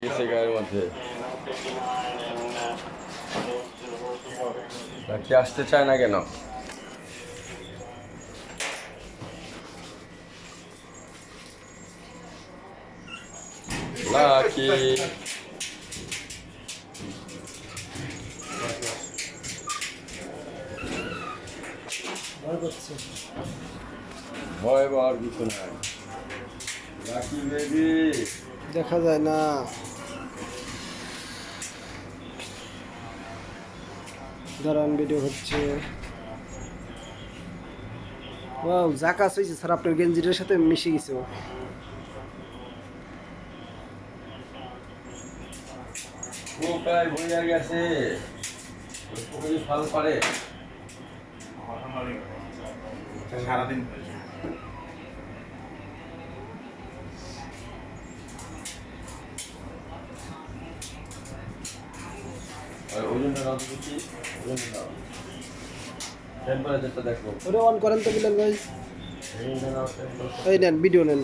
店があります。気はしてちゃいなけど。ラーキー。Vai, vai, vai, vai, vai. দেখা যায় না। দাঁড়ান ভিডিও হচ্ছে। ওয়াও জাকাস হয়েছে স্যার আপনার গেঞ্জিটার সাথে মিশে গেছে। ও। ও প্রায় বইয়া গেছে। ফাল পারে। সারাদিন আর রাজনীতি টেম্পারেচারটা ওটা অন করেন তো বিলাল ভাই। এই নেন ভিডিও নেন।